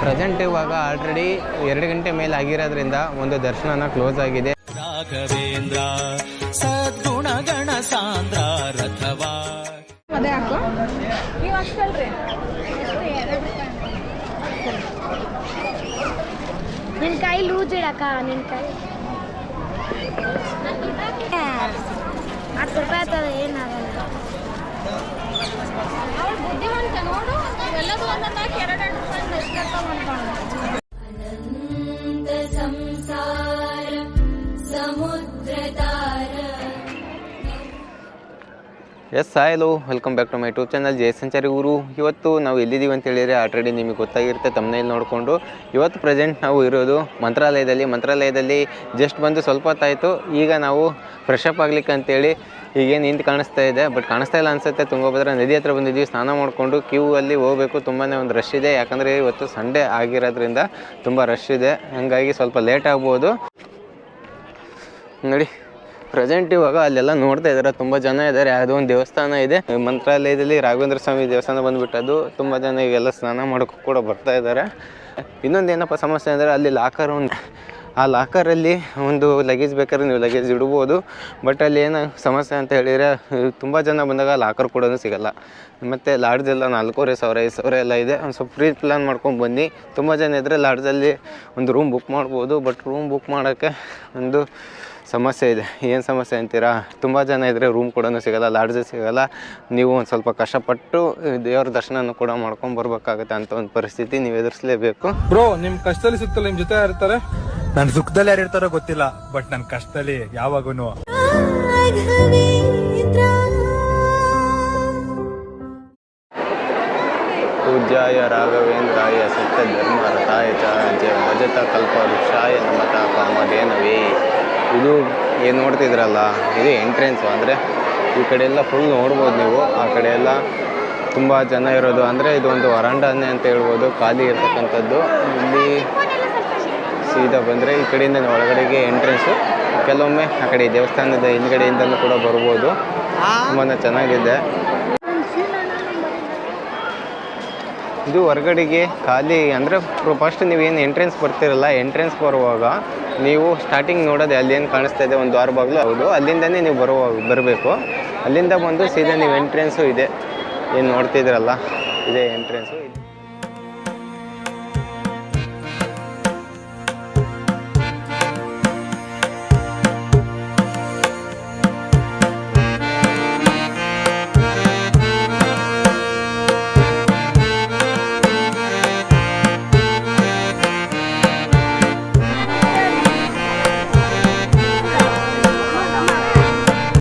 Present ಇವಾಗ already ಎರಡು ಗಂಟೆ ಮೇಲೆ ಆಗಿರೋದ್ರಿಂದ ಒಂದು ದರ್ಶನನ ಕ್ಲೋಸ್ ಆಗಿದೆ. ರಾಘವೇಂದ್ರ ಸದ್ಗುಣಗಣ ಸಾಂದ್ರ ರಥವಾ. ಅದೇ ಹಾಕು ನೀವು ಅಷ್ಟಲ್ರಿ ನಿನ್ ಕೈ ಲೂಸ್ ಇಡಕ್ಕ ನಿನ್ ಕೈ ಹತ್ತು ರೂಪಾಯಿ ಆಗ್ತದೆ ಏನಾಗಲ್ಲ ಅವ್ಳು ಬುದ್ಧಿವಂತ ನೋಡು ಎಲ್ಲದೂ ಒಂದೊಂದು ಹಾಕಿ ಎರಡೆರಡು ರೂಪಾಯಿ ಎಷ್ಟು ಮಾಡ್ಕೊಂಡು ಸಂಸಾರ ಸಮುದ್ರತಾರ S hi welcome back to my YouTube channel Jaya Sanchari ಊರು ಇವತ್ತು ನಾವು ಎಲ್ಲಿದ್ದೀವಿ ಅಂತ ಹೇಳಿದರೆ ಆಲ್ರೆಡಿ ನಿಮಗೆ ಗೊತ್ತಾಗಿರುತ್ತೆ ತಮ್ಮನೇಲಿ ನೋಡಿಕೊಂಡು. ಇವತ್ತು ಪ್ರೆಸೆಂಟ್ ನಾವು ಇರೋದು ಮಂತ್ರಾಲಯದಲ್ಲಿ. ಮಂತ್ರಾಲಯದಲ್ಲಿ ಜಸ್ಟ್ ಬಂದು ಸ್ವಲ್ಪ ಹೊತ್ತಾಯಿತು ಈಗ ನಾವು ಫ್ರೆಶ್ ಅಪ್ ಆಗಲಿಕ್ಕೆ ಅಂತೇಳಿ ಈಗೇನು ನಿಂತು ಕಾಣಿಸ್ತಾ ಇದೆ. ಬಟ್ ಕಾಣಿಸ್ತಾ ಇಲ್ಲ ಅನಿಸುತ್ತೆ. ತುಂಗಭದ್ರಾ ನದಿ ಹತ್ರ ಬಂದಿದ್ದೀವಿ. ಸ್ನಾನ ಮಾಡಿಕೊಂಡು ಕ್ಯೂ ಅಲ್ಲಿ ಹೋಗಬೇಕು. ತುಂಬಾ ಒಂದು ರಶ್ ಇದೆ. ಯಾಕಂದರೆ ಇವತ್ತು ಸಂಡೇ ಆಗಿರೋದ್ರಿಂದ ತುಂಬ ರಶ್ ಇದೆ. ಹಂಗಾಗಿ ಸ್ವಲ್ಪ ಲೇಟ್ ಆಗ್ಬೋದು. ನೋಡಿ. ಪ್ರೆಸೆಂಟ್ ಇವಾಗ ಅಲ್ಲೆಲ್ಲ ನೋಡ್ತಾ ಇದ್ದಾರೆ ತುಂಬಾ ಜನ ಇದ್ದಾರೆ ಯಾವುದೋ ಒಂದು ದೇವಸ್ಥಾನ ಇದೆ. ಮಂತ್ರಾಲಯದಲ್ಲಿ ರಾಘವೇಂದ್ರ ಸ್ವಾಮಿ ದೇವಸ್ಥಾನ ಬಂದ್ಬಿಟ್ಟು ಅದು ತುಂಬ ಜನ ಈಗೆಲ್ಲ ಸ್ನಾನ ಮಾಡೋಕ್ಕೂ ಕೂಡ ಬರ್ತಾ ಇದ್ದಾರೆ ಇನ್ನೊಂದು ಏನಪ್ಪ ಸಮಸ್ಯೆ ಅಂದರೆ ಅಲ್ಲಿ ಲಾಕರ್ ಒಂದು ಆ ಲಾಕರಲ್ಲಿ ಒಂದು ಲಗೇಜ್ ಬೇಕಾದ್ರೆ ನೀವು ಲಗೇಜ್ ಇಡ್ಬೋದು. ಬಟ್ ಅಲ್ಲಿ ಏನು ಸಮಸ್ಯೆ ಅಂತ ಹೇಳಿದರೆ, ತುಂಬ ಜನ ಬಂದಾಗ ಲಾಕರ್ ಕೂಡ ಸಿಗಲ್ಲ. ಮತ್ತು ಲಾಡ್ಜೆಲ್ಲ ನಾಲ್ಕೂವರೆ ಸಾವಿರ, ಐದು ಸಾವಿರ ಎಲ್ಲ ಇದೆ. ಒಂದು ಸ್ವಲ್ಪ ಫ್ರೀ ಪ್ಲ್ಯಾನ್ ಮಾಡ್ಕೊಂಡು ಬನ್ನಿ. ತುಂಬ ಜನ ಇದ್ದರೆ ಲಾಡ್ಜಲ್ಲಿ ಒಂದು ರೂಮ್ ಬುಕ್ ಮಾಡ್ಬೋದು. ಬಟ್ ರೂಮ್ ಬುಕ್ ಮಾಡೋಕ್ಕೆ ಒಂದು ಸಮಸ್ಯೆ ಇದೆ. ಏನು ಸಮಸ್ಯೆ ಅಂತೀರಾ? ತುಂಬ ಜನ ಇದ್ದರೆ ರೂಮ್ ಕೂಡ ಸಿಗೋಲ್ಲ ಲಾಡ್ಜ್ ಸಿಗೋಲ್ಲ. ನೀವು ಒಂದು ಸ್ವಲ್ಪ ಕಷ್ಟಪಟ್ಟು ದೇವ್ರ ದರ್ಶನನೂ ಕೂಡ ಮಾಡ್ಕೊಂಡು ಬರ್ಬೇಕಾಗುತ್ತೆ ಅಂತ ಒಂದು ಪರಿಸ್ಥಿತಿ ನೀವು ಎದುರಿಸಲೇಬೇಕು. ಬ್ರೋ ನಿಮ್ಮ ಕಷ್ಟದಲ್ಲಿ ಸಿಗ್ತಲ್ಲ ನಿಮ್ಮ ಜೊತೆ ಇರ್ತಾರೆ ನನ್ನ ಸುಖದಲ್ಲಿ ಯಾರು ಇರ್ತಾರೋ ಗೊತ್ತಿಲ್ಲ ಬಟ್ ನನ್ನ ಕಷ್ಟದಲ್ಲಿ ಯಾವಾಗೂನು. ಪೂಜ್ಯಾಯ ರಾಘವೇಂದ್ರಾಯ ಸತ್ಯ ಧರ್ಮ ರಥಾಯ ಚ ಜಯ ಭಜತ ಕಲ್ಪ ವೃಕ್ಷಾಯ ನಮತ ಕಾಮಧೇನವೇ. ಇದು ಏನು ನೋಡ್ತಿದ್ರಲ್ಲ, ಇದು ಎಂಟ್ರೆನ್ಸು ಅಂದರೆ ಈ ಕಡೆ ಎಲ್ಲ ಫುಲ್ ನೋಡ್ಬೋದು ನೀವು. ಆ ಕಡೆ ಎಲ್ಲ ತುಂಬ ಜನ ಇರೋದು ಅಂದರೆ ಇದು ಒಂದು ವರಾಂಡನೆ ಅಂತ ಹೇಳ್ಬೋದು, ಖಾಲಿ ಇರ್ತಕ್ಕಂಥದ್ದು. ಇಲ್ಲಿ ಸೀದಾ ಬಂದರೆ ಈ ಕಡೆಯಿಂದ ಒಳಗಡೆಗೆ ಎಂಟ್ರೆನ್ಸು ಕೆಲವೊಮ್ಮೆ ಆ ಕಡೆ ದೇವಸ್ಥಾನದ ಹಿಂದ್ಗಡೆಯಿಂದಲೂ ಕೂಡ ಬರ್ಬೋದು. ತುಂಬಾ ಚೆನ್ನಾಗಿದೆ. ಇದು ಹೊರಗಡೆಗೆ ಖಾಲಿ ಅಂದರೆ ಫಸ್ಟ್ ನೀವೇನು ಎಂಟ್ರೆನ್ಸ್ ಬರ್ತಿರಲ್ಲ ಎಂಟ್ರೆನ್ಸ್ ಬರುವಾಗ ನೀವು ಸ್ಟಾರ್ಟಿಂಗ್ ನೋಡೋದು ಏನು ಕಾಣಿಸ್ತಾ ಇದೆ ಒಂದು ದ್ವಾರ ಬಾಗಿಲು, ಹೌದು. ಅಲ್ಲಿಂದನೇ ನೀವು ಬರುವ, ಬರಬೇಕು. ಅಲ್ಲಿಂದ ಬಂದು ಸೀದಾ ನೀವು ಎಂಟ್ರೆನ್ಸು ಇದೆ. ಏನು ನೋಡ್ತಿದ್ರಲ್ಲ, ಇದೆ ಎಂಟ್ರೆನ್ಸು